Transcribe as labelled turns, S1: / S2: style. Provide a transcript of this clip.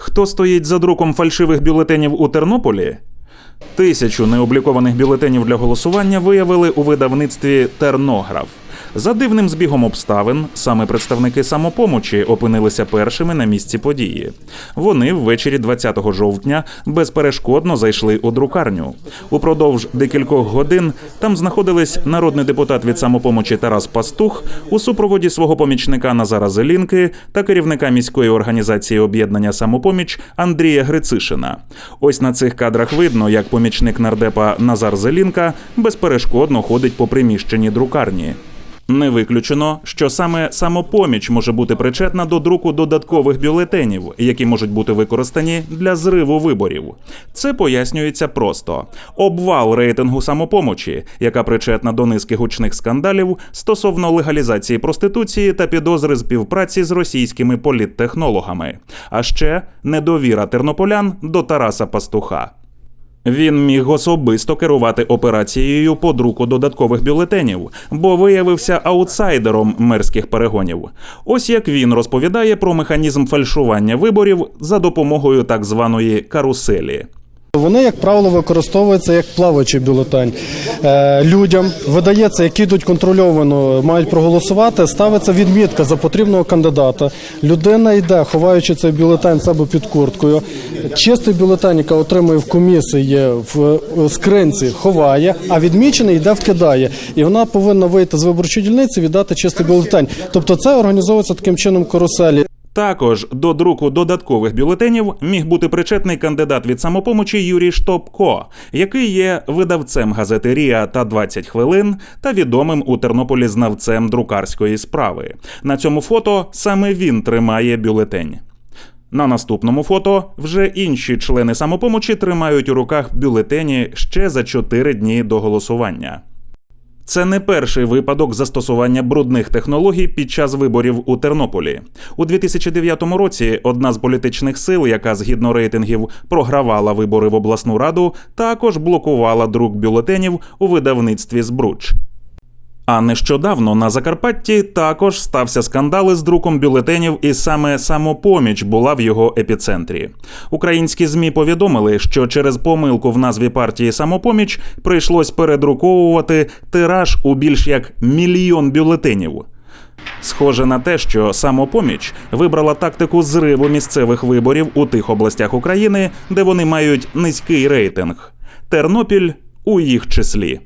S1: Хто стоїть за друком фальшивих бюлетенів у Тернополі? Тисячу необлікованих бюлетенів для голосування виявили у видавництві Тернограф. За дивним збігом обставин саме представники самопомочі опинилися першими на місці події. Вони ввечері 20 жовтня безперешкодно зайшли у друкарню. Упродовж декількох годин там знаходились народний депутат від самопомочі Тарас Пастух у супроводі свого помічника Назара Зелінки та керівника міської організації об'єднання самопоміч Андрія Грицишина. Ось на цих кадрах видно, як помічник нардепа Назар Зелінка безперешкодно ходить по приміщенні друкарні. Не виключено, що саме самопоміч може бути причетна до друку додаткових бюлетенів, які можуть бути використані для зриву виборів. Це пояснюється просто: обвал рейтингу самопомочі, яка причетна до низки гучних скандалів стосовно легалізації проституції та підозри співпраці з російськими політтехнологами, а ще недовіра тернополян до Тараса Пастуха. Він міг особисто керувати операцією по друку додаткових бюлетенів, бо виявився аутсайдером мерських перегонів. Ось як він розповідає про механізм фальшування виборів за допомогою так званої каруселі.
S2: Вони, як правило, використовуються як плаваючий бюлетень. Е, людям видається, які йдуть контрольовано, мають проголосувати, ставиться відмітка за потрібного кандидата. Людина йде, ховаючи цей бюлетень себе під курткою. Чистий бюлетень, який отримує в комісії в е, скринці, ховає, а відмічений йде вкидає. І вона повинна вийти з виборчої дільниці, віддати чистий бюлетень. Тобто це організовується таким чином каруселі.
S1: Також до друку додаткових бюлетенів міг бути причетний кандидат від самопомочі Юрій Штопко, який є видавцем газети Ріа та 20 хвилин та відомим у Тернополі знавцем друкарської справи. На цьому фото саме він тримає бюлетень. На наступному фото вже інші члени самопомочі тримають у руках бюлетені ще за 4 дні до голосування. Це не перший випадок застосування брудних технологій під час виборів у Тернополі. У 2009 році одна з політичних сил, яка згідно рейтингів програвала вибори в обласну раду, також блокувала друк бюлетенів у видавництві Збруч. А нещодавно на Закарпатті також стався скандал із друком бюлетенів, і саме самопоміч була в його епіцентрі. Українські змі повідомили, що через помилку в назві партії самопоміч прийшлось передруковувати тираж у більш як мільйон бюлетенів. Схоже на те, що самопоміч вибрала тактику зриву місцевих виборів у тих областях України, де вони мають низький рейтинг. Тернопіль у їх числі.